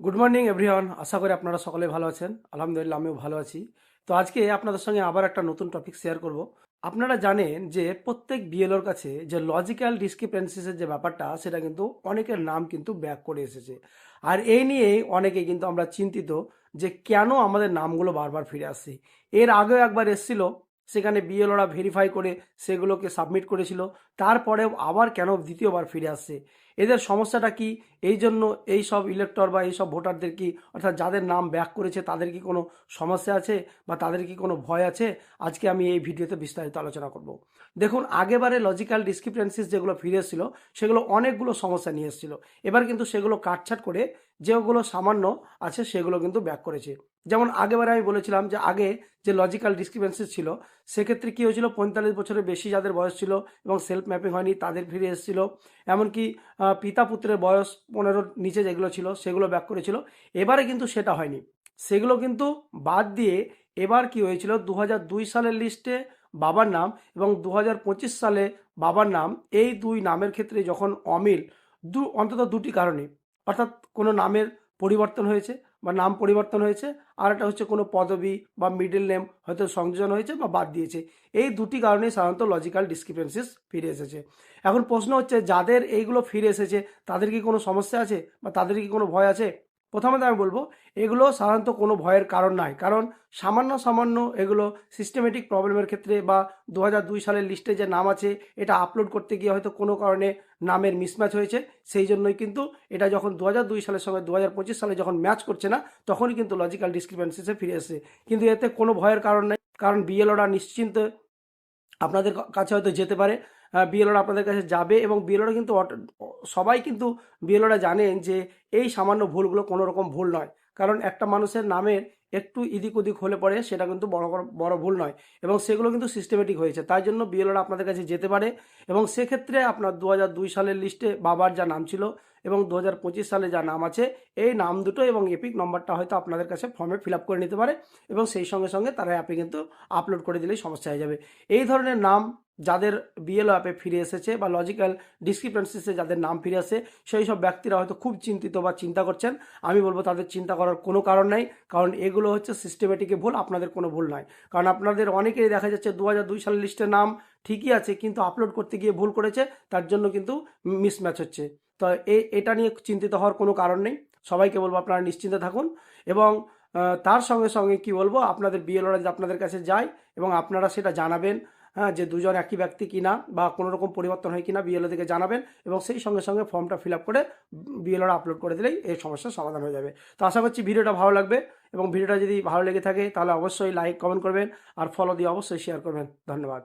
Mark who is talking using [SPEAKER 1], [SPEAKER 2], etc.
[SPEAKER 1] Good morning everyone আশা করি আপনারা সকলে ভালো আছেন। আলহামদুলিল্লাহ, আমিও ভালো আছি। তো আজকে আপনাদের সঙ্গে আবার একটা নতুন টপিক শেয়ার করব। আপনারা জানেন যে প্রত্যেক বিএলওর কাছে যে লজিক্যাল ডিসক্রিপেন্সিসের যে ব্যাপারটা, সেটা কিন্তু অনেকের নাম কিন্তু ব্যাক করে এসেছে। আর এই নিয়েই অনেকে কিন্তু আমরা চিন্তিত যে কেন আমাদের নামগুলো বারবার ফিরে আসছে। এর আগেও একবার এসেছিল সেখানে বিএলওরা ভেরিফাই করে সেগুলোকে সাবমিট করেছিল। তারপরেও আবার কেন দ্বিতীয়বার ফিরে আসছে? এদের সমস্যাটা কি? এই জন্য এই সব ইলেক্টর বা এই সব ভোটারদের কি, অর্থাৎ যাদের নাম ব্যাক করেছে, তাদের কি কোনো সমস্যা আছে বা তাদের কি কোনো ভয় আছে? আজকে আমি এই ভিডিওতে বিস্তারিত আলোচনা করব। দেখুন, আগেবারে লজিক্যাল ডিসক্রিপেন্সিস যেগুলো ফিরে এসেছিল, সেগুলো অনেকগুলো সমস্যা নিয়ে এসেছিল। এবার কিন্তু সেগুলো কাটছাট করে যেগুলো সামান্য আছে সেগুলো কিন্তু ব্যাক করেছে। যেমন আগেবারে আমি বলেছিলাম যে আগে যে লজিক্যাল ডিসক্রিপেন্সিস ছিল, সেক্ষেত্রে কী হয়েছিল? পঁয়তাল্লিশ বছরের বেশি যাদের বয়স ছিল এবং সেলফ ম্যাপিং হয়নি, তাদের ফিরে এসেছিল। এমনকি পিতা পুত্রের বয়স পনেরোর নিচে যেগুলো ছিল, সেগুলো ব্যাক করেছিল। এবারে কিন্তু সেটা হয়নি। সেগুলো কিন্তু বাদ দিয়ে এবার কি হয়েছিল? দু সালের লিস্টে বাবার নাম এবং দু সালে বাবার নাম। এই দুই নামের ক্ষেত্রে যখন অমিল, দু, অন্তত দুটি কারণে অর্থাৎ কোনো নামের পরিবর্তন হয়েছে বা নাম পরিবর্তন হয়েছে, আর একটা হচ্ছে কোনো পদবি বা মিডল নেম হয়তো সংযোজন হয়েছে বা বাদ দিয়েছে। এই দুটি কারণে সাধারণত লজিক্যাল ডিসক্রিপেন্সিস ফিরে এসেছে। এখন প্রশ্ন হচ্ছে, যাদের এইগুলো ফিরে এসেছে, তাদের কি কোনো সমস্যা আছে বা তাদের কি কোনো ভয় আছে? প্রথমত আমি বলব, এগুলো সাধারণত কোনো ভয়ের কারণ নাই। কারণ সামান্য সামান্য এগুলো সিস্টেমেটিক প্রবলেমের ক্ষেত্রে বা দু দুই সালের লিস্টে যে নাম আছে, এটা আপলোড করতে গিয়ে হয়তো কোনো কারণে নামের মিসম্যাচ হয়েছে। সেই জন্যই কিন্তু এটা যখন দু দুই সালের সঙ্গে দু পঁচিশ সালে যখন ম্যাচ করছে না, তখনই কিন্তু লজিক্যাল ডিসক্রিপেন্সিসে ফিরে এসেছে। কিন্তু এতে কোনো ভয়ের কারণ নেই। কারণ বিএলওরা নিশ্চিন্তে আপনাদের কাছে হয়তো যেতে পারে। বিএলওরা আপনাদের কাছে যাবে এবং বিএলওরা কিন্তু সবাই কিন্তু বিএলওরা জানেন যে এই সামান্য ভুলগুলো কোনো রকম ভুল নয়। কারণ একটা মানুষের নামের একটু ইদিক ওদিক হলে পরে সেটা কিন্তু বড় বড়- ভুল নয় এবং সেগুলো কিন্তু সিস্টেমেটিক হয়েছে। তাই জন্য বিএলওরা আপনাদের কাছে যেতে পারে এবং সেক্ষেত্রে আপনার দু সালের লিস্টে বাবার যা নাম ছিল এবং দু সালে যা নাম আছে, এই নাম দুটো এবং এপিক নম্বরটা হয়তো আপনাদের কাছে ফর্মে ফিল করে নিতে পারে এবং সেই সঙ্গে সঙ্গে তারা অ্যাপে কিন্তু আপলোড করে দিলেই সমস্যা হয়ে যাবে। এই ধরনের নাম যাদের বিএলও অ্যাপে ফিরে এসেছে বা লজিক্যাল ডিসক্রিপেন্সিসে যাদের নাম ফিরে আসে, সেই সব ব্যক্তিরা হয়তো খুব চিন্তিত বা চিন্তা করছেন। আমি বলব তাদের চিন্তা করার কোনো কারণ নাই, কারণ এগুলো হচ্ছে সিস্টেমেটিকে ভুল, আপনাদের কোনো ভুল নয়। কারণ আপনাদের অনেকেই দেখা যাচ্ছে দু হাজার দুই সালের লিস্টের নাম ঠিকই আছে, কিন্তু আপলোড করতে গিয়ে ভুল করেছে, তার জন্য কিন্তু মিসম্যাচ হচ্ছে। তো এটা নিয়ে চিন্তিত হওয়ার কোনো কারণ নেই। সবাইকে বলব আপনারা নিশ্চিন্তে থাকুন এবং তার সঙ্গে সঙ্গে কি বলব, আপনাদের বিএলওরা আপনাদের কাছে যায় এবং আপনারা সেটা জানাবেন হ্যাঁ যে দুজন একই ব্যক্তি কিনা বা কোনো রকম পরিবর্তন হয় কিনা বিএলও থেকে জানাবেন এবং সেই সঙ্গে সঙ্গে ফর্মটা ফিল আপ করে বিএলওরা আপলোড করে দিলেই এই সমস্যার সমাধান হয়ে যাবে। তো আশা করছি ভিডিওটা ভালো লাগবে এবং ভিডিওটা যদি ভালো লেগে থাকে তাহলে অবশ্যই লাইক কমেন্ট করবেন আর ফলো দিয়ে অবশ্যই শেয়ার করবেন। ধন্যবাদ।